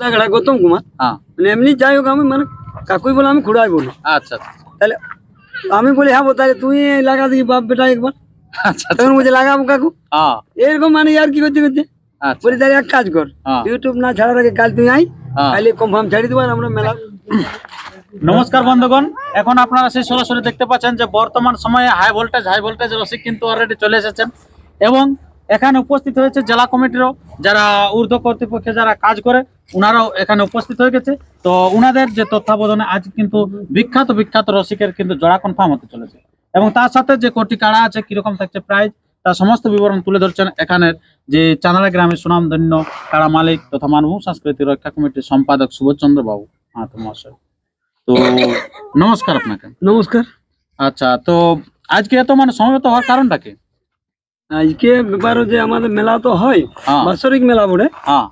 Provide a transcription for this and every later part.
কোথাকাটা গৌতম কুমার। হ্যাঁ। মানে এমনি যাই হোক আমি মানে কাকুই বলে আমি খুড়াই বলি। আচ্ছা আচ্ছা। তাহলে আমি বলি হ্যাঁ তাহলে তুই লাগা দিবি বাপ বেটা একবার। আচ্ছা তখন বলছে লাগাবো কাকু। হ্যাঁ। এরকম মানে আর কি করতে করতে। আচ্ছা। বলি তাহলে এক কাজ কর। হ্যাঁ। ইউটিউব না ছাড়ার আগে কাল তুই আই হ্যাঁ। তাহলে কনফার্ম ছাড়ি দেবো আমরা মেলা নমস্কার বন্ধুগণ। এখন আপনারা সেই সরাসরি দেখতে পাচ্ছেন যে বর্তমান সময়ে হাই ভোল্টেজ হাই ভোল্টেজ রসিক কিন্তু অলরেডি চলে এসেছেন এবং এখানে উপস্থিত হয়েছে জেলা কমিটিরও যারা ঊর্ধ্ব কর্তৃপক্ষে যারা কাজ করে ওনারাও এখানে উপস্থিত হয়ে গেছে। তো ওনাদের যে তত্ত্বাবধানে আজ কিন্তু বিখ্যাত বিখ্যাত রসিকের কিন্তু জোড়া কনফার্ম হতে চলেছে। এবং তার সাথে যে কোটি কাড়া আছে কীরকম থাকছে প্রাইজ তার সমস্ত বিবরণ তুলে ধরছেন এখানের যে চানালা গ্রামের সুনামধন্য কাড়া মালিক তথা মানব সংস্কৃতি রক্ষা কমিটির সম্পাদক সুবোধচন্দ্র বাবু। হ্যাঁ তো মহাশয়। তো নমস্কার আপনাকে। নমস্কার। আচ্ছা তো আজকে এত মানে সমবেত হওয়ার কারণটা কি? আজকে ব্যাপার যে আমাদের মেলা তো হয় হ্যাঁ। বাৎসরিক মেলা বলে হ্যাঁ।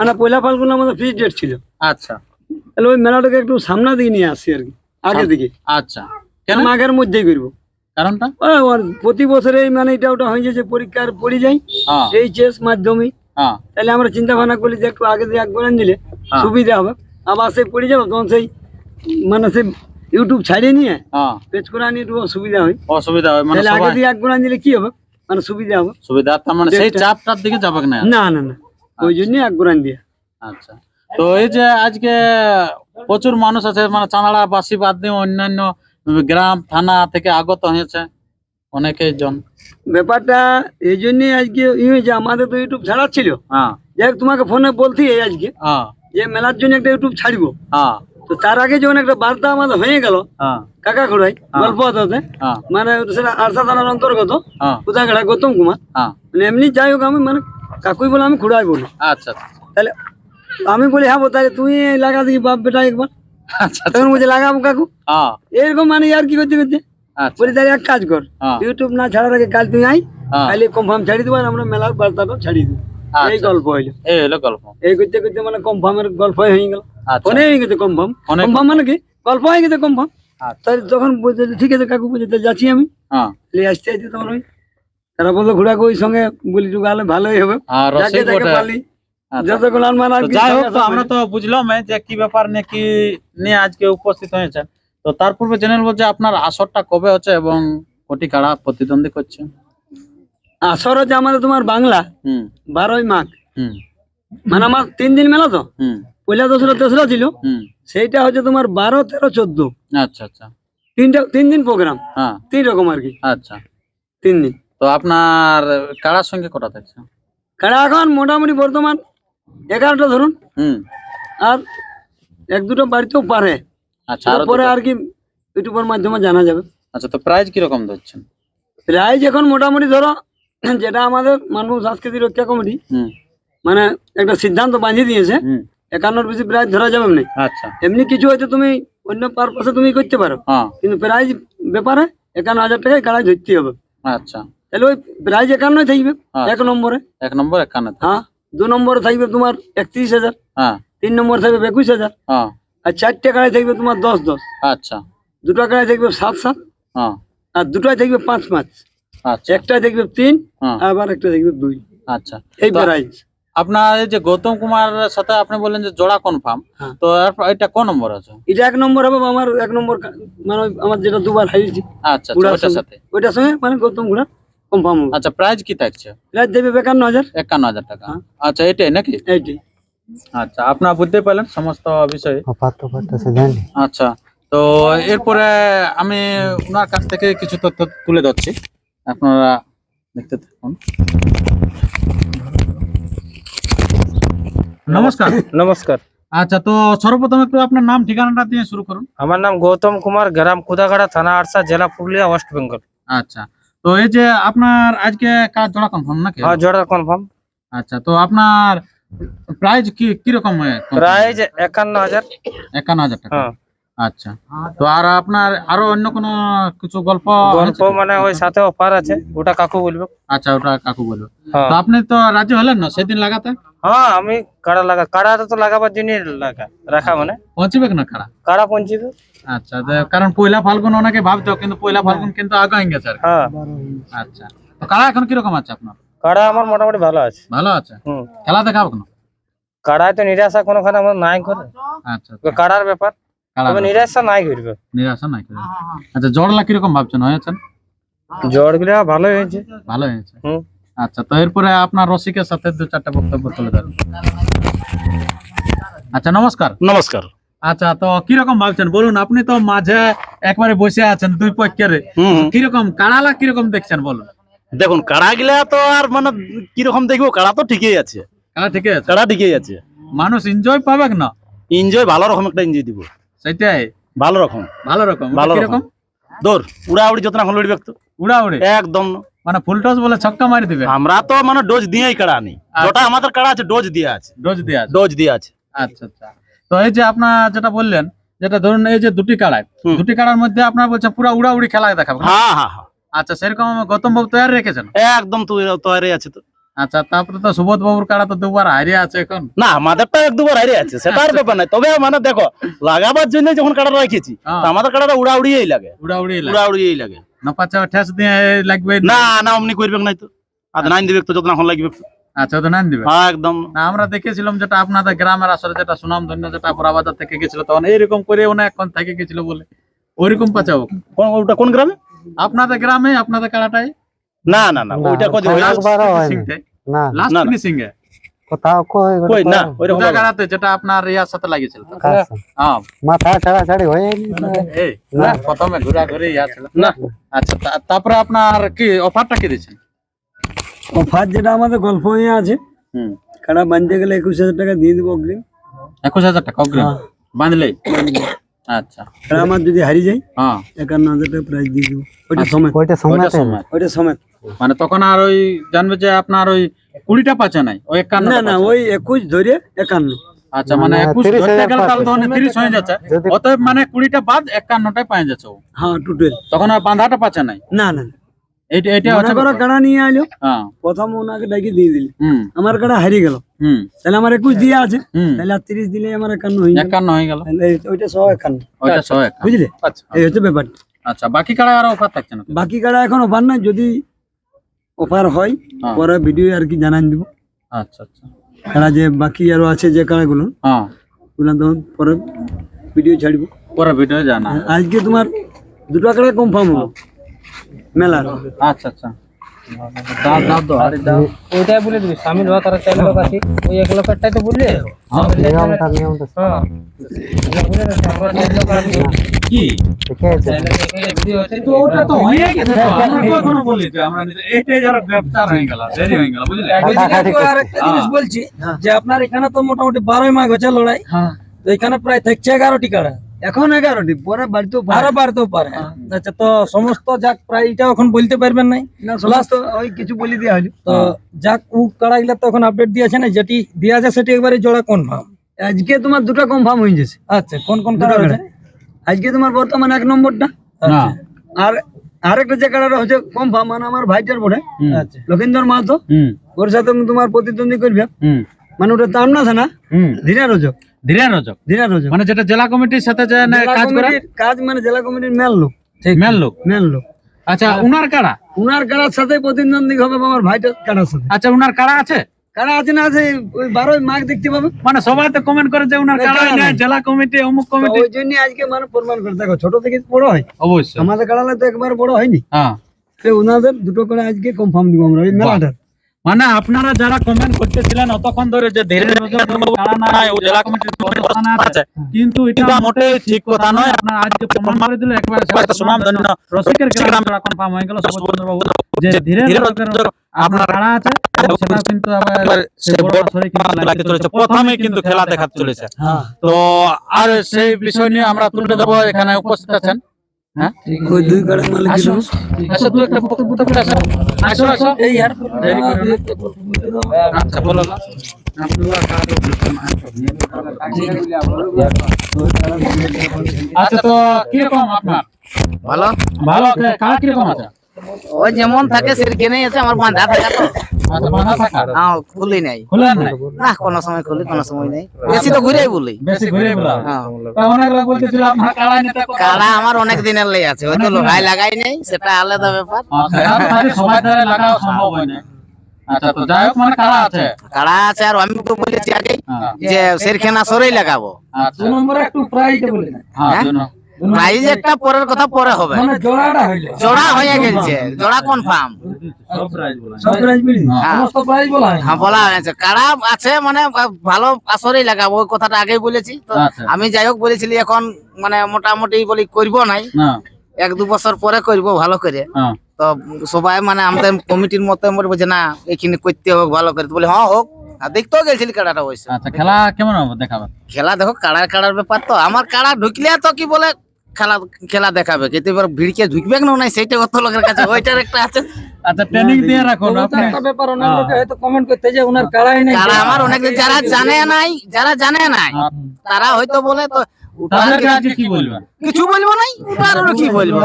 মানে পয়লা ফাল্গুন আমাদের ফিক্স ডেট ছিল। আচ্ছা। তাহলে ওই মেলাটাকে একটু সামনে দিকে নিয়ে আসি আর কি আগে দিকে। আচ্ছা। কেন? মাঘের মধ্যেই করব। কারণটা? প্রতি বছরে মানে এটা ওটা হয়ে যাচ্ছে পরীক্ষার পড়ে যাই হ্যাঁ। এইচএস মাধ্যমিক তাহলে আমরা চিন্তা ভাবনা করি যে একটু আগে দিয়ে একবার হ্যাঁ। সুবিধা হবে। আবার সে পড়ে যাব তখন সেই মানে সে ইউটিউব ছাড়িয়ে নিয়ে পেজ করে নিয়ে একটু সুবিধা হয়। অসুবিধা হয় মানে আগে দিয়ে একবার দিলে কি হবে? মানে সুবিধা হবে। সুবিধা তার মানে সেই চাপটার দিকে যাবে না না না না। ওই জন্য একবার দিয়ে। আচ্ছা। তো এই যে আজকে প্রচুর মানুষ আছে মানে চানাড়া বাসি বাদ দিয়ে অন্যান্য গ্রাম থানা থেকে আগত হয়েছে অনেকেই জন। ব্যাপারটা এই জন্যই আজকে ই হয়েছে আমাদের তো ইউটিউব ছাড়া ছিল হ্যাঁ। যাই তোমাকে ফোনে বলতে আজকে। হ্যাঁ। যে মেলার জন্য একটা ইউটিউব ছাড়বো। হ্যাঁ। তো তার আগে যখন একটা বার্তা আমাদের হয়ে গেল হ্যাঁ। কাকা খোড়াই গল্প হতে হ্যাঁ। মানে সেটা আরসা থানার অন্তর্গত হ্যাঁ। কোথাকাটা গৌতম কুমার। হ্যাঁ। মানে এমনি যাই হোক আমি মানে কাকুই বলে আমি খুড়াই বলি। আচ্ছা আচ্ছা। তাহলে আমি বলি হ্যাঁ তাহলে তুই লাগা দিবি বাপ বেটা একবার। আচ্ছা তখন বলছে লাগাবো কাকু। হ্যাঁ। এরকম মানে আর কি করতে করতে? আচ্ছা। বলি তাহলে এক কাজ কর। হ্যাঁ। ইউটিউব না ছাড়ার আগে কাল তুই আই হ্যাঁ। তাহলে কনফার্ম ছাড়ি দেবো আর আমরা মেলার বার্তাটা ছাড়িয়ে দেবো। এই আচ্ছা। গল্প হইল। এই হলো গল্প। এই করতে করতে মানে কনফার্মের গল্প হয়ে গেল। আচ্ছা ফোনে হয়ে গেছে কনফার্ম অনেক কনফার্ম মানে কি? গল্প হয়ে গেছে কনফার্ম আচ্ছা। তাই যখন ঠিক আছে কাকু বলছে যাচ্ছি আমি। হ্যাঁ। নিয়ে আসতে আসতে তোমার ওই। তারা বলল ঘোড়াকে ওই সঙ্গে বলি টুকু ভালোই হবে। যাকে যাকে পারলি। আচ্ছা। আর যাই হোক আমরা তো বুঝলাম যে কি ব্যাপার নিয়ে কি নিয়ে আজকে উপস্থিত হয়েছেন তো তার পূর্বে জেনে নেব যে আপনার আসরটা কবে হচ্ছে এবং কোটি কাড়া প্রতিদ্বন্দ্বী করছে। আসর হচ্ছে আমাদের তোমার বাংলা। বারোই মাঘ। মানে আমার তিন দিন মেলা তো? পয়লা দোসরা তেসরা ছিল সেইটা হচ্ছে তোমার বারো তেরো চোদ্দ। আচ্ছা আচ্ছা। তিনটা তিন দিন প্রোগ্রাম হ্যাঁ। তিন রকম আর কি। আচ্ছা। তিন দিন। তো আপনার কাড়ার সঙ্গে কটা থাকছে? কারা এখন মোটামুটি বর্তমান এগারোটা ধরুন। হুম। আর এক দুটো বাড়িতেও পারে। আচ্ছা আরও পরে আর কি ইউটিউবের মাধ্যমে জানা যাবে। আচ্ছা তো প্রাইজ কীরকম ধরছেন? প্রাইজ এখন মোটামুটি ধরো যেটা আমাদের মানব সংস্কৃতি রক্ষা কমিটি মানে একটা সিদ্ধান্ত বাঁধিয়ে দিয়েছে। একান্নর বেশি প্রাইজ ধরা যাবে না। আচ্ছা। এমনি কিছু হয়তো তুমি অন্য পারপাসে তুমি করতে পারো। হ্যাঁ। কিন্তু প্রাইজ ব্যাপারে একান্ন হাজার টাকায় কাড়াই ধরতে হবে। আচ্ছা। তাহলে ওই প্রাইজ একান্নই থাকবে আচ্ছা। এক নম্বরে। এক নম্বর একান্ন হ্যাঁ দু নম্বরে থাকবে তোমার একত্রিশ হাজার। হ্যাঁ। তিন নম্বরে থাকবে একুশ হাজার। হ্যাঁ। আর চারটে কাড়াই থাকবে তোমার দশ দশ। আচ্ছা। দুটো কাড়াই থাকবে সাত সাত। আর দুটাই থাকবে পাঁচ পাঁচ। আচ্ছা। একটাই থাকবে তিন। আবার একটা থাকবে দুই। আচ্ছা। এই প্রাইজ আপনার এই যে গৌতম কুমার সাথে আপনি বললেন যে জোড়া কনফার্ম হ্যাঁ। তো এটা কোন নম্বর আছে? এটা এক নম্বর হবে বা আমার এক নম্বর মানে আমার যেটা দুবার হারিয়েছি। আচ্ছা আচ্ছা ওটার সাথে। ওইটার সঙ্গে মানে গৌতম ঘোড়া কনফার্ম হবে। আচ্ছা প্রাইস কি থাকছে? প্রাইজ দেবে একান্ন হাজার। একান্ন হাজার টাকা। হ্যাঁ। আচ্ছা এটাই নাকি? এইটি আচ্ছা আপনার বুঝতে পারলেন সমস্ত বিষয়ে? পাত্র পাত্র সে জানি। আচ্ছা তো এরপরে আমি ওনার কাছ থেকে কিছু তথ্য তুলে ধরছি। আপনারা দেখতে থাকুন। নমস্কার। নমস্কার। আচ্ছা তো সর্বপ্রথম একটু আপনার নাম ঠিকানাটা দিয়ে শুরু করুন। আমার নাম গৌতম কুমার গ্রাম কুদাগাড়া থানা আরসা জেলা পুরুলিয়া ওয়েস্ট বেঙ্গল। আচ্ছা তো এই যে আপনার আজকে কাজ জোড়া কনফার্ম নাকি? হ্যাঁ জোড়া কনফার্ম আচ্ছা তো আপনার প্রাইস কি কি রকম একান্ন হাজার। একান্ন হাজার টাকা। হ্যাঁ। আচ্ছা। তো আর আপনার আরও অন্য কোনো কিছু গল্প গল্প মানে ওই সাথে অফার আছে ওটা কাকু বলবে। আচ্ছা ওটা কাকু বলব। হ্যাঁ। তো আপনি তো রাজি হলেন না সেদিন লাগাতে? হ্যাঁ আমি কাড়া লাগা কাড়া তো লাগাবার জন্য লাগা রাখা মানে। পৌঁছবে না কারা কাড়া পঞ্চিবে আচ্ছা কারণ পয়লা ফাল্গুন অনেকে ভাবতো কিন্তু পয়লা ফাল্গুন কিন্তু আগে হয়ে গেছে আর হ্যাঁ। আচ্ছা তো কারা এখন কীরকম আছে আপনার? কাড়া আমার মোটামুটি ভালো আছে। ভালো আছে? খেলা দেখাবো কেন কাড়ায় তো নিরাশা কোনোখানে আমরা নাই করে আচ্ছা তো কাড়ার ব্যাপার। কাড়া তবে নিরাশা নাই করবে। নিরাশা নাই করে আচ্ছা জড়লা কীরকম ভাবছেন? হয়েছেন? জ্বরগুলা হয়েছে। ভালো হয়েছে? আচ্ছা তো এরপরে আপনার রসিকের সাথে দু চারটা বক্তব্য তুলে ধরুন। আচ্ছা নমস্কার। নমস্কার। আচ্ছা তো কীরকম ভাবছেন? বলুন আপনি তো মাঝে একবারে বসে আছেন দুই পক্ষের। কীরকম কাড়ালা কীরকম দেখছেন বলুন? দেখুন কাড়া গিলা তো আর মানে কীরকম দেখব কাড়া তো ঠিকই আছে। কাড়া ঠিকই আছে? কাড়া ঠিকই আছে। মানুষ এনজয় পাবে না? এনজয় ভালো রকম একটা এনজয় দিব। সেটাই ভালো রকম। ভালো রকম। ভালো রকম। দৌড় উড়াউড়ি যত না এখন লড়বে তো উড়া একদম। মানে ফুল টস বলে ছক্কা মারি দিবে? আমরা তো মানে ডোজ দিয়েই কাড়া আনি যেটা আমাদের কাড়া আছে ডোজ দিয়ে আছে। ডোজ দিয়ে আছে। ডোজ দিয়ে আছে। আচ্ছা আচ্ছা। তো এই যে আপনার যেটা বললেন যেটা ধরুন এই যে দুটি কাড়ায়। দুটি কাড়ার মধ্যে আপনার বলছে পুরো উড়া উড়ি খেলা দেখাবো। হ্যাঁ হ্যাঁ হ্যাঁ। আচ্ছা সেরকম গৌতম বাবু তৈরি রেখেছেন? একদম তৈরি আছে তো। আচ্ছা তারপরে তো সুবোধ বাবুর কাড়া তো দুবার হারিয়ে আছে এখন। না আমাদেরটা এক দুবার হারিয়ে আছে সেটা আর ব্যাপার নাই। তবে মানে দেখো লাগাবার জন্য যখন কাড়াটা রেখেছি হ্যাঁ। তো আমাদের কাড়াটা উড়া উড়িয়েই লাগে। উড়া উড়ি উড়া উড়িয়েই লাগে। না পাচ্ছে ঠেস দিয়ে লাগবে? না না অমনি করবে নাই তো। আর নাইন দিবে তো যত না এখন লাগবে। আচ্ছা তো না দিবে হ্যাঁ একদম। না আমরা দেখেছিলাম যেটা আপনাদের গ্রামের আসলে যেটা সুনাম ধন্য যেটা বড়াবাজার থেকে গেছিল তখন এইরকম করে অনেকক্ষণ থেকে গেছিল বলে। ওইরকম পাচাও কোন ওটা কোন গ্রামে? আপনাদের গ্রামে আপনাদের কাড়াটাই? না না না ওইটা কদি হয়ে না লাস্ট। ফিনিশিং এ? কোথাও কই কই না ওইরকম যেটা আপনার ইয়ার সাথে লাগিয়েছিল। হ্যাঁ মাথা ছাড়া ছাড়ি হয়নি এই না। প্রথমে ঘুরা ঘুরে ইয়া ছিল। না। আচ্ছা তারপরে আপনার কি অফারটা কি দিচ্ছেন? অফার যেটা আমাদের গল্প হয়ে আছে। হুম। কাড়া বাঁধতে গেলে একুশ হাজার টাকা দিয়ে দেবো অগ্রিম। একুশ হাজার টাকা অগ্রিম? বাঁধলেই আচ্ছা। আমার যদি হারিয়ে যায় হ্যাঁ। একান্ন হাজার টাকা প্রাইস দিয়ে দেবো। ওইটা সময় ওইটা সময় ওইটা সময় মানে তখন আর ওই জানবে যে আপনার ওই কুড়িটা পাচ্ছে নাই ওই একান্ন না না ওই একুশ ধরে একান্ন। আচ্ছা মানে মানে একুশ ধরতে গেলে তাহলে তখন তিরিশ হয়ে যাচ্ছে। অতএব মানে কুড়িটা বাদ একান্নটাই পাওয়া যাচ্ছে ও। হ্যাঁ টোটাল তখন আর বাঁধাটা পাচ্ছে নাই? না না এইটা এটা হচ্ছে করো কাড়া নিয়ে আইলো। হ্যাঁ। প্রথম ওনাকে ডাকি দিয়ে দিলি। হুম। আমার কাড়া হারিয়ে গেল। হুম। তাহলে আমার একুশ দিয়ে আছে। হুম। তাহলে আর তিরিশ দিলে আমার একান্ন হয়ে একান্ন হয়ে গেল। তাহলে ওইটা সহ একান্ন। ওইটা সহ বুঝলে? আচ্ছা। এই হচ্ছে ব্যাপারটা। আচ্ছা বাকি কাড়া আর অফার থাকছে না বাকি কাড়া এখন অফার নাই। যদি অফার হয় হ্যাঁ। পরে ভিডিও আর কি জানান দিব। আচ্ছা আচ্ছা। কাড়া যে বাকি আরও আছে যে কাড়াগুলো হ্যাঁ। ওগুলো তখন পরে ভিডিও ছাড়ব। পরে ভিডিও জানা। আজকে তোমার দুটো কাড়া কনফার্ম হলো? মেলার। আচ্ছা আচ্ছা। দাও দাও দাও আরে দাও। ওইটাই বলে দিবি সামিল হওয়া তারা চার লোক আছে। ওই এক লোকেরটাই তো বললে? নিয়মটা নিয়মটা বলে না, আমরা চার লোক আছি। কি? ঠিক আছে। তো ওটা তো গেছে তো, আমরা তো এখনও বলি যে আমরা নিজে- এইটাই যারা গ্রেফতার গেল দেরি গেল বুঝলে? কাটাকাটি করছে। আরেকটা জিনিস বলছি যে আপনার এখানে তো মোটামুটি বারোই মাঘ হচ্ছে লড়াই। হ্যাঁ। তো এখানে প্রায় থাকছে এগারোটি কাড়া এখন এগারোটি পরে বাড়িতেও পারে। আরও বাড়তেও পারে। আচ্ছা তো সমস্ত যাক প্রায় এটা এখন বলতে পারবেন নাই। না সমস্ত ওই কিছু বলে দেওয়া হলো তো যাক ও কাড়াগুলা তো এখন আপডেট দিয়েছে না যেটি দেওয়া আছে সেটি একবারে জোড়া কনফার্ম আজকে তোমার দুটো কনফার্ম হয়ে গেছে। আচ্ছা কোন কোন কাড়া। আছে? আজকে তোমার বর্তমানে এক নম্বরটা। না। আর আরেকটা যে কাড়াটা হচ্ছে কনফার্ম মানে আমার ভাইটার পড়ে আচ্ছা। লক্ষেন্দর মাহাতো। ওর সাথে আমি তোমার প্রতিদ্বন্দ্বী করবে। মানে ওটা তাম না না? হুম। ধীরা রোজক ধীরেন রজক। মানে যেটা জেলা কমিটির সাথে যে কাজ করে? কাজ মানে জেলা কমিটির মেল লোক। মেল লোক। মেল লোক। আচ্ছা উনার কাড়া উনার কাড়ার সাথে প্রতিদ্বন্দ্বী হবে আমার ভাইটার কাড়ার সাথে। আচ্ছা উনার কাড়া আছে? কাড়া আছে না আছে ওই বারোই দেখতে পাবে। মানে সবাই তো কমেন্ট করে যে উনার কাড়া কাড়া নাই। জেলা কমিটি অমুক কমিটি। ওই জন্য আজকে মানে প্রমাণ করে। দেখো ছোট থেকে বড় হয়। অবশ্যই। আমাদের কাড়ালে তো একবার বড় হয়নি। হ্যাঁ। দুটো করে আজকে কনফার্ম দিব আমরা ওই মেলাটার। মানে আপনারা যারা কমেন্ট করতেছিলেন অতক্ষণ ধরে যে ধীরে কাড়া জেলা কমিটির আছে। কিন্তু এটা মোটে ঠিক কথা নয়। আপনার আজকে প্রমাণ করে দিলে একবার সুনাম ধন্য রসিকের গ্রাম কনফার্ম হয়ে গেল সুবোধচন্দ্র যে ধীরে আপনার আছে সেটা কিন্তু আবার প্রথমে কিন্তু খেলা দেখাতে চলেছে। হ্যাঁ। তো আর সেই বিষয় নিয়ে আমরা তুলে দেবো এখানে উপস্থিত আছেন হ্যাঁ? ওই দুই কাড়া আসো আসো তুই একটা বক্তব্য তো করে আসো। আসো আসো। এই আর দেরি করো আচ্ছা বলো। না। আচ্ছা তো কীরকম আপনার? ভালো। ভালো কারা কীরকম আছে? ওই যেমন থাকে সেরকমই আছে আমার বাঁধা থাকা তো। হ্যাঁ খুলি নাই। না কোনো সময় খুলি কোনো সময় নেই। বেশি তো ঘুরেই বলি। ঘুরে বলা? হ্যাঁ। কারা কাড়া আমার অনেক দিনের লেগে আছে। হয়তো লোহাই লাগাই নেই সেটা আলাদা ব্যাপার। আচ্ছা, আর সবাই লাগাও সম্ভব হয় না আচ্ছা তো যাই হোক মানে আছে। কাড়া আছে আর আমি তো বলেছি আগে হ্যাঁ, যে সেরখানা সরেই লাগাবো। আচ্ছা। নম্বরে একটু প্রাইজ বলে হ্যাঁ? জন্য প্রাইজ একটা পরের কথা পরে হবে। মানে জোড়াটা হইল জোড়া হয়ে গেছে জোড়া কনফার্ম সব প্রাইজ বলি হ্যাঁ। সমস্ত প্রাইজ বলা হ্যাঁ। বলা হয়েছে। কাড়া আছে মানে ভালো আসরেই লাগাবো ওই কথাটা আগেই বলেছি। তো আচ্ছা। আমি যাই হোক বলেছিলি এখন মানে মোটামুটি বলি করব নাই। এক দু বছর পরে করব ভালো করে। হ্যাঁ তো সবাই মানে আমাদের কমিটির মতে মনে বলছে না এখানে করতে হোক ভালো করে। তো বলে হ্যাঁ হোক। আর দেখতেও গেছিল কাড়াটা অবশ্য। আচ্ছা খেলা কেমন হবে? দেখাবে। খেলা দেখো কাড়ার কাড়ার ব্যাপার তো। আমার কাড়া ঢুকলে তো কি বলে খেলা খেলা দেখাবে। কিন্তু এবার ভিড়কে ঢুকবে না নাই সেইটা কত লোকের কাছে? ওইটার একটা আছে। আচ্ছা ট্রেনিং দিয়ে রাখুন আপনি। একটা ব্যাপার অনেক লোকে হয়তো কমেন্ট করতে যে ওনার কাড়াই নেই। আমার অনেক যারা জানে নাই যারা জানে নাই হ্যাঁ, তারা হয়তো বলে তো কিছু- বলব নাই কি বলব?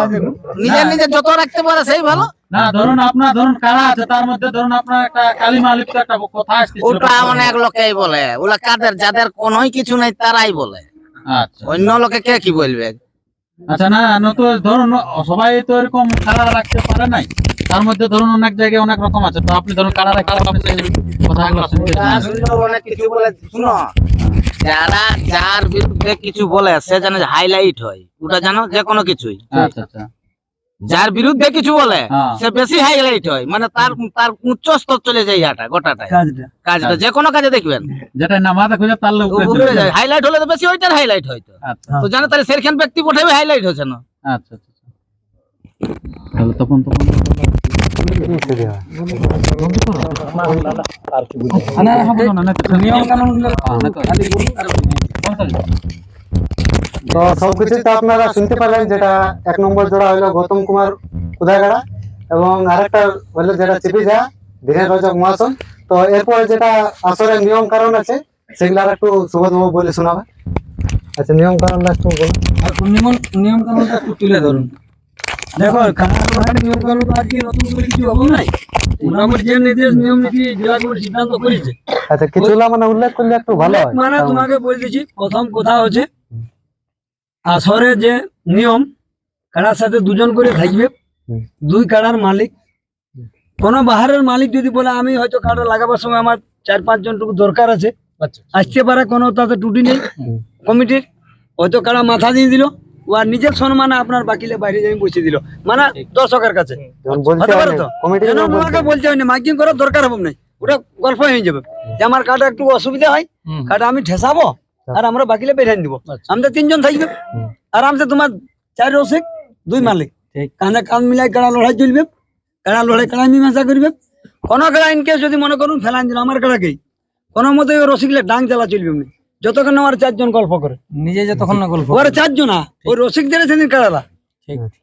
নিজের নিজের যত রাখতে পারে সেই ভালো। না ধরুন আপনার ধরুন কারা আছে তার মধ্যে ধরুন আপনার একটা কালিমা লিপ্ত একটা কথা আসতেছিল ওটা অনেক লোকেই বলে। ওলা কাদের যাদের কোনোই কিছু নাই তারাই বলে। আচ্ছা। অন্য লোকে কে কি বলবে? আচ্ছা না তো ধরুন সবাই তো এরকম কালার রাখতে পারে নাই। তার মধ্যে ধরুন অনেক জায়গায় অনেক রকম আছে। তো আপনি ধরুন কালার কিছু বলে শুনো। যারা যার বিরুদ্ধে কিছু বলে সে জানে হাইলাইট হয়। ওটা জানো যে কোনো কিছুই। আচ্ছা আচ্ছা। যার বিরুদ্ধে কিছু বলে হ্যাঁ। সে বেশি হাইলাইট হয় মানে তার তার উচ্চ স্তর চলে যায় ইহাটা গোটাটা কাজটা যে কোনো কাজে দেখবেন যেটা নামাতে খুঁজে তার উপরে যায় হাইলাইট হলে তো বেশি ওইটার হাইলাইট হয় তো আচ্ছা জানে তাহলে সেরখান ব্যক্তি পঠাবে হাইলাইট হচ্ছে না আচ্ছা আচ্ছা আচ্ছা। তখন তখন নিয়ম কানুন হ্যাঁ, তো-? তো সবকিছু তো আপনারা শুনতে পারলেন যেটা এক নম্বর জোড়া হলো গৌতম কুমার উদয়গাড়া এবং আরেকটা হলো যেটা চিপিঝা ধীরেন রজক মহাসন। তো এরপরে যেটা আসলে নিয়ম কারণ আছে সেগুলো আর একটু সুবোধবাবু বলে শোনাবে। আচ্ছা নিয়ম কারণটা একটু বলুন। আর নিয়ম নিয়ম কানুনটা একটু তুলে ধরুন। দেখো কানাডার নিয়ম কানুন তো আজকে নতুন করে কিছু হবে নাই। মোটামুটি যে নির্দেশ নিয়ম নীতি জেলা সিদ্ধান্ত করেছে। আচ্ছা কিছুগুলো মানে উল্লেখ করলে একটু ভালো হয়। মানে তোমাকে বলে দিচ্ছি প্রথম কথা হচ্ছে আসরে যে নিয়ম কাড়ার সাথে দুজন করে থাকবে দুই কাড়ার মালিক। কোন বাহারের মালিক যদি বলে আমি হয়তো কাড়া লাগাবার সময় আমার চার পাঁচজন টুকু দরকার আছে। আসতে পারে কোনো তাতে টুটি নেই। কমিটির হয়তো কাড়া মাথা দিয়ে দিল ও আর নিজের সম্মানে আপনার বাকিলে বাইরে যাই বসে দিল। মানে দর্শকের কাছে। বলতে হতে পারে হয় তো? কমিটি কেন ওনাকে বলতে হয় না মাইকিং করার দরকার হবে না ওটা গল্প হয়ে যাবে। যে আমার কাটা একটু অসুবিধা হয় কাটা আমি ঠেসাবো? আর আমরা বাকিলে বেরিয়ে দিব। আমাদের তিনজন থাকবে। হুম। আরামসে তোমার চার রসিক দুই মালিক। কাঁধে কান মিলাই কাড়া লড়াই চলবে। কাড়া লড়াই কাড়া মীমাংসা করবে। কোনো কাড়া ইনকেস যদি মনে করুন ফেলান দিল। আমার কাড়াকেই কোনো মতে রসিকলে ডাং চালা চলবে না যতক্ষণ আমার চারজন গল্প করে। নিজে যতক্ষণ না গল্প ওরা চারজন না ওই রসিক দিলে সেদিন কাড়ালা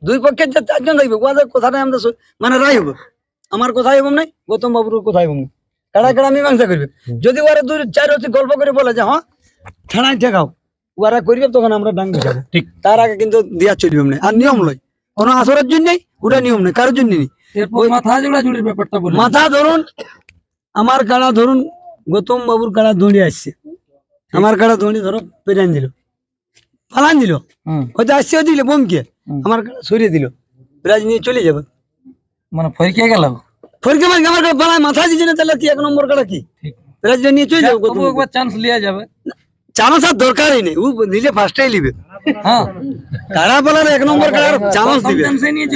দুই পক্ষের যে চারজন থাকবে ওদের কথাটা আমাদের মানে রায় হবে। আমার কথাই এবং নাই গৌতম বাবুর কথাই এবং নাই। কাড়া কাড়া মীমাংসা করবে। যদি ওরা দুই চার রসিক গল্প করে বলে যে হ্যাঁ ঠেড়াই ঠেকাও ওরা করবে তখন আমরা ডাং দেখাবো ঠিক। তার আগে কিন্তু দিয়া চলবে না আর নিয়ম লয় কোনো আসরের জন্য ওটা নিয়ম নেই কারোর জন্য নেই মাথা জোড়া ব্যাপারটা মাথা ধরুন আমার কাড়া ধরুন গৌতম বাবুর কাড়া দৌড়ে আসছে। আমার কাড়া দৌড়ে ধরো পেরান দিল। ফালান দিল। হয়তো আসছে দিলে বোমকে। আমার কাড়া সরিয়ে দিল। প্রাইজ নিয়ে চলে যাবে। মানে ফরিকে গেল? ফরকে মানে আমার কাড়া মাথা দিচ্ছে না তাহলে কি এক নম্বর কাড়া কি? ঠিক। নিয়ে চলে যাবে একবার চান্স লিয়া যাবে। চানস আর দরকারই নেই। ও নিলে ফার্স্টেই নিবে। হ্যাঁ। কাড়া বলার এক নম্বর কাড়ার চানস দিবে।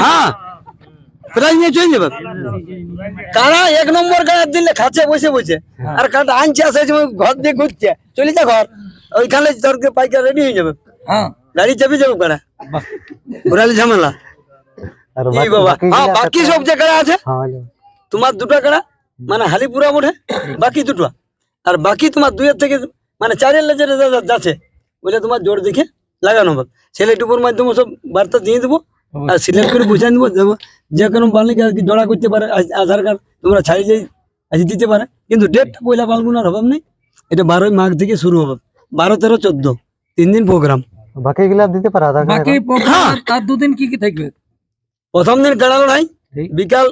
হ্যাঁ। প্রাইজ নিয়ে চলে যাবে। কারা এক নম্বর কাড়া দিলে খাচ্ছে বসে বসে। আর আনছে আসে ঘর দিয়ে ঘুরছে। চলে যা ঘর। ওইখানে তোর পাইকার রেডি হয়ে যাবে। হ্যাঁ। গাড়ি চাপে যাবে কারা। ঘোরালি ঝামেলা। আর বাবা। হ্যাঁ বাকি সব যে কারা আছে? হ্যাঁ তোমার দুটো কাড়া মানে হালিপুরা মোড়ে বাকি দুটো। আর বাকি তোমার দুইয়ের থেকে মানে চারের লেজের যাচ্ছে ওইটা তোমার জোর দেখে লাগানো হবে। ছেলেটুকুর মাধ্যমে সব বার্তা দিয়ে দেবো আর সিলেক্ট করে বুঝাই দেবো দেবো। যে কোনো মালিক আর কি জোড়া করতে পারে আধার কার্ড তোমরা ছাড়িয়ে আজ দিতে পারে। কিন্তু ডেটটা পয়লা ফাল্গুন আর হবে নেই এটা বারোই মাঘ থেকে শুরু হবে। বারো তেরো চোদ্দ তিন দিন প্রোগ্রাম বাকিগুলা দিতে পারে আধার বাকি কার্ড তার দুদিন কি কি থাকবে? প্রথম দিন কাড়া লড়াই বিকাল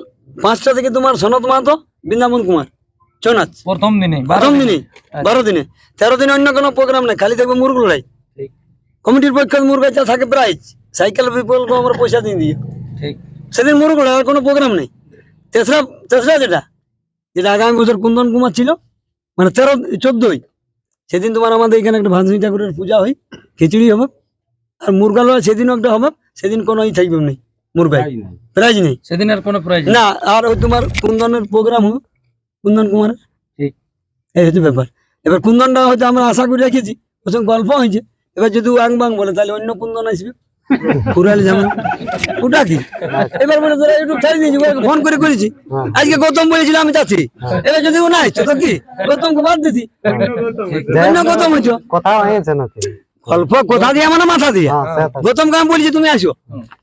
পাঁচটা থেকে তোমার সনত মাহাতো বৃন্দাবন কুমার। ছৌ নাচ। প্রথম দিনে প্রথম দিনে। দিনে বারো দিনে। তেরো দিনে অন্য কোনো প্রোগ্রাম নাই খালি থাকবে মুরগ লড়াই কমিটির পক্ষে মুরগা থাকে প্রাইজ সাইকেল আমরা পয়সা দিয়ে দিই। ঠিক। সেদিন মুরগ লড়াই আর কোনো প্রোগ্রাম নেই। তেসরা তেসরা যেটা যেটা আগামী বছর কুন্দন কুমার ছিল মানে তেরো চোদ্দই। সেদিন তোমার আমাদের এখানে একটা ভানসি ঠাকুরের পূজা হয় খিচুড়ি হবে। আর মুরগা লড়াই সেদিনও একটা হবে সেদিন কোনো ই থাকবে নেই মুরগাই প্রাইজ নেই। সেদিন আর কোনো প্রাইজ না আর ওই তোমার কুন্দনের প্রোগ্রাম হবে। কুন্দন কুমার? এই হচ্ছে ব্যাপার। এবার কুন্দনটা হয়তো আমরা আশা করে রেখেছি ওর সঙ্গে গল্প হয়েছে। এবার যদি ও আং বাং বলে তাহলে অন্য কুন্দন আসবে। পুরালি যেমন। ওটা কি? এবার বলে তোরা ইউটিউব ছাড়ি দিয়েছি ফোন করে করেছি। হ্যাঁ। আজকে গৌতম বলেছিল আমি যাচ্ছি। এবার যদি ও না আসছো তো কি? গৌতমকে বাদ দিছি। অন্য গৌতম হইছো কথা হয়েছে নাকি? গল্প কোথা দিয়ে মানে মাথা দিয়ে। হ্যাঁ গৌতমকে আমি বলছি তুমি আসো।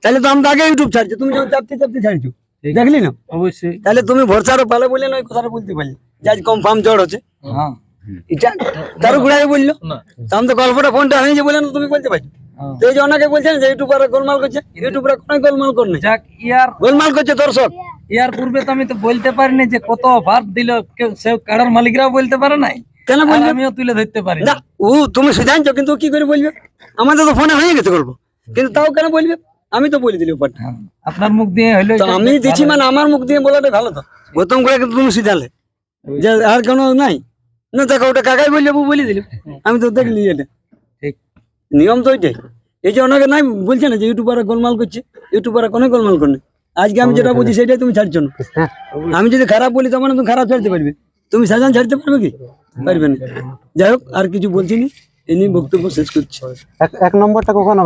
তাহলে তো আমরা আগে ইউটিউব ছাড়ছি তুমি চাপতে চাপতে ছাড়ছো। দেখলি না? অবশ্যই। তাহলে তুমি ভরসার পালে বললে না ওই কথাটা বলতে পারলে। যে আজ কনফার্ম জ্বর হচ্ছে। হ্যাঁ। এটা তার ঘুরাই বলল। না। তা আমি তো গল্পটা ফোনটা হয়েছে বলে না তুমি বলতে পারছ। হ্যাঁ। তো এই যে অনেকে বলছেন যে ইউটিউবারে গোলমাল করছে। ইউটিউবরা কোনো গোলমাল করছে যাক ইয়ার গোলমাল করছে দর্শক। ইয়ার পূর্বে তো আমি তো বলতে পারিনি যে কত অফার দিল। কেউ সে কাড়ার মালিকরাও বলতে পারে নাই। কেন বলবে? আমিও তুলে ধরতে পারি না ও তুমি শুধাইছো কিন্তু কি করে বলবে? আমাদের তো ফোনে হয়ে গেছে গল্প। কিন্তু তাও কেন বলবে? আমি তো বলে দিলি ব্যাপারটা হ্যাঁ, আপনার মুখ দিয়ে হইল আমি দিচ্ছি মানে আমার মুখ দিয়ে বলাটা ভালো তো। গৌতম করে কিন্তু তুমি শিখালে যে আর কোনো নাই। না দেখো ওটা কাকাই বললে বলে দিল। আমি তো দেখলি এটা। ঠিক। নিয়ম তো ওইটাই এই যে অনেকে নাই বলছে না যে ইউটিউবারে গোলমাল করছে। ইউটিউবারে কোনো গোলমাল করে। আজকে আমি যেটা বলছি সেটাই তুমি ছাড়ছো না। হ্যাঁ। আমি যদি খারাপ বলি তখন তুমি খারাপ ছাড়তে পারবে। তুমি সাজান ছাড়তে পারবে কি? পারবে না। যাই হোক আর কিছু বলছি না। এই নিয়ে বক্তব্য শেষ করছি। এক নম্বরটা কখন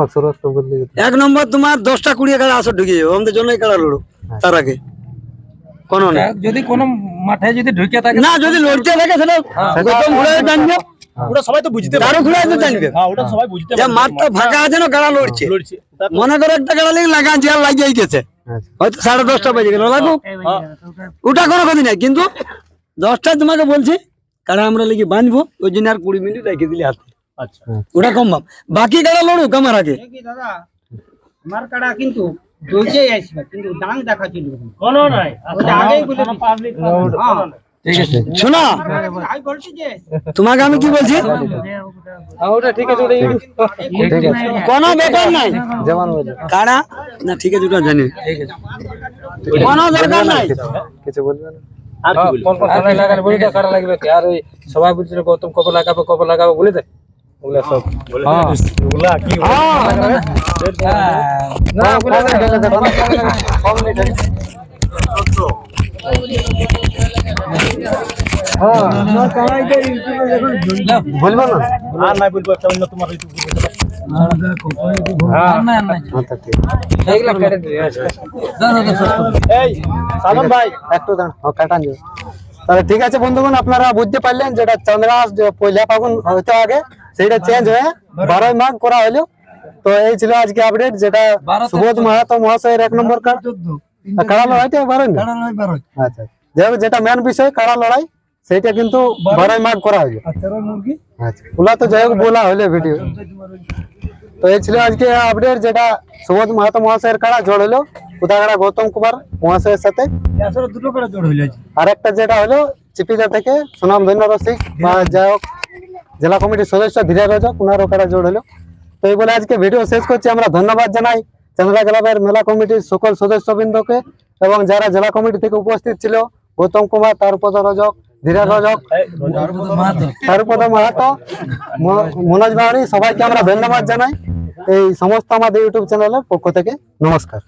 তো বললি এক নম্বর তোমার দশটা কুড়ি কাড়া আসর ঢুকে যাবে আমাদের জন্যই কাড়া লড়ো তার আগে। কোনো না। যদি কোনো মাঠে যদি ঢুকে থাকে না যদি লড়তে থাকে সেটা গৌতম ঘুরে জানবে। ওটা সবাই তো বুঝতে তো জানবে। হ্যাঁ ওটা সবাই বুঝতে যে মাঠটা ফাঁকা আছে না গাড়া লড়ছে? লড়ছে। মনে করো একটা গাড়া লেগে লাগা জিয়ার লাগিয়ে গেছে আচ্ছা। হয়তো সাড়ে দশটা বেজে গেল লাগুক ওটা কোনো কথা নাই কিন্তু দশটায় তোমাকে বলছি কারণ আমরা লেগে বাঁধবো ওই জন্য আর কুড়ি মিনিট রেখে দিলে হাতে আচ্ছা। ওটা কম ভাব বাকি গাড়া লড়ুক আমার আগে? দাদা আমার কাড়া কিন্তু দৌড়ে আসবে কিন্তু ডাং দেখা চলবে কোনো নাই। আগেই বলে পাবলিক শোনা। আমি তোমাকে আমি কি বলছি? ওটা ওটা আছে। কোনো ব্যাপার নাই। কারা না ঠিক আছে ওটা জানি। কোনো দরকার নাই। কিছু বলবে না? আর কোন কোন লাগালে বলে কারা লাগবে আর ওই সবাই বলছিল গৌতম কবে লাগাবে কবে লাগাবে বলে দে ওগুলা সব হ্যাঁ ওগুলা কি না বলে দে কম নেই বলব না আর নাই বলব একটা অন্য তোমার ইউটিউব না না আচ্ছা ঠিক এইগুলা কেটে দে দাদা দাদা এই সাধন ভাই একটু দাঁড়ান ও কাটান যাবে তাহলে ঠিক আছে বন্ধুগণ আপনারা বুঝতে পারলেন যেটা চন্দ্রাস যে পয়লা ফাগুন হইতে আগে সেইটা চেঞ্জ হয়ে বারোই মাঘ করা হলো তো এই ছিল আজকে আপডেট যেটা বারো সুবোধ মাহাতো মহাশয়ের এক নম্বর কার্ড কাড়া লড়াইটা বারোই না আচ্ছা যাই হোক, যেটা মেন বিষয় কাড়া লড়াই সেইটা কিন্তু বারোই মাঘ করা হলো আচ্ছা ওলা তো যাই হোক বলা হলো ভিডিও তো এই ছিল আজকে আপডেট যেটা সুবোধ মাহাতো মহাশয়ের কাড়া জোড় হলো উদাগাড়া গৌতম কুমার মহাশয়ের সাথে আসলে দুটো করে জোর হইল আর একটা যেটা হলো চিপিজা থেকে সুনাম ধন্য রসিক বা যাই হোক জেলা কমিটির সদস্য ধীরে রজক, ওনার ওখানে জোর হলো। তো এই বলে আজকে ভিডিও শেষ করছি। আমরা ধন্যবাদ জানাই চান্দরা ক্লাবের মেলা কমিটির সকল সদস্যবৃন্দকে এবং যারা জেলা কমিটি থেকে উপস্থিত ছিল, গৌতম কুমার, তারপদ রজক ধীরে রজক, তারপদ মাহাতো মনোজ বাহারি সবাইকে আমরা ধন্যবাদ জানাই। এই সমস্ত আমাদের ইউটিউব চ্যানেলের পক্ষ থেকে নমস্কার।